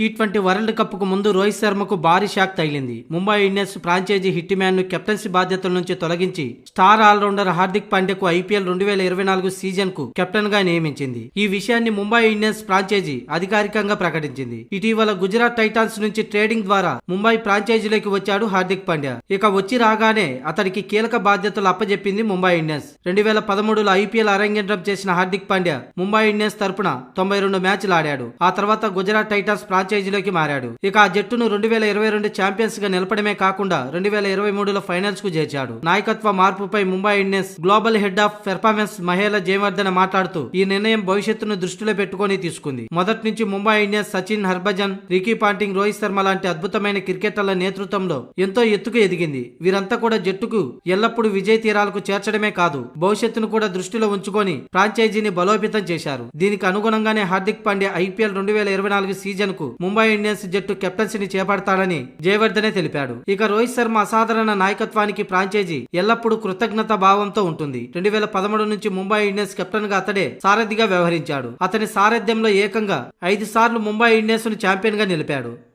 T twenty world కప్కు ముందు రోహిత్ శర్మకు భారీ shock తగిలింది. ముంబై ఇండియన్స్ ఫ్రాంచైజీ హిట్ మ్యాన్ను కెప్టెన్సీ బాధ్యతల నుంచి తొలగించి స్టార్ ఆల్రౌండర్ హార్దిక్ పాండ్యకు ఐపీఎల్ రెండు వేల ఇరవై నాలుగు సీజన్కు కెప్టెన్గా నియమించింది. ఈ విషయాన్ని ముంబై ఇండియన్స్ ఫ్రాంచైజీ అధికారికంగా ప్రకటించింది. ఇటీవల గుజరాత్ టైటాన్స్ నుంచి ట్రేడింగ్ ద్వారా ముంబై ఫ్రాంచైజీలోకి వచ్చాడు హార్దిక్ పాండ్యా. ఇక వచ్చి రాగానే అతడికి కీలక బాధ్యతలు అప్పజెప్పింది ముంబై ఇండియన్స్. రెండు వేల పదమూడులో ఐపీఎల్ అరంగేట్రం చేసిన హార్దిక్ పాండ్యా ముంబై ఇండియన్స్ తరపున తొంభై రెండు మ్యాచ్లు ఆడాడు. ఆ తర్వాత గుజరాత్ టైటాన్స్ ఫ్రాంచైజీలోకి మారాడు. ఇక ఆ జట్టును రెండు వేల ఇరవై రెండు ఛాంపియన్స్గా నిలపడమే కాకుండా రెండు వేల ఇరవై మూడులో ఫైనల్స్కు చేర్చాడు. నాయకత్వ మార్పుపై Mumbai Indians global head of performance Mahela Jayawardene మాట్లాడుతూ ఈ నిర్ణయం భవిష్యత్తును దృష్టిలో పెట్టుకొని తీసుకుంది. మొదటి నుంచి Mumbai Indians Sachin Harbhajan Ricky Ponting Rohit Sharma లాంటి అద్భుతమైన క్రికెటర్ల నేతృత్వంలో ఎంతో ఎత్తుకు ఎదిగింది. వీరంతా కూడా జట్టుకు ఎల్లప్పుడూ విజయ తీరాలకు చేర్చడమే కాదు భవిష్యత్తును కూడా దృష్టిలో ఉంచుకొని ఫ్రాంచైజీని బలోపేతం చేశారు. దీనికి అనుగుణంగానే హార్దిక్ పాండ్యా ఐపీఎల్ రెండు వేల ఇరవై నాలుగు సీజన్కు ముంబై ఇండియన్స్ జట్టు కెప్టెన్సీని చేపడతాడని జయవర్ధనే తెలిపాడు. ఇక రోహిత్ శర్మ అసాధారణ నాయకత్వానికి ఫ్రాంచైజీ ఎల్లప్పుడూ కృతజ్ఞత భావంతో ఉంటుంది. రెండు వేల పదమూడు నుంచి ముంబై ఇండియన్స్ కెప్టెన్గా అతడే సారథిగా వ్యవహరించాడు. అతని సారథ్యంలో ఏకంగా ఐదు సార్లు ముంబై ఇండియన్స్ను ఛాంపియన్గా నిలిపాడు.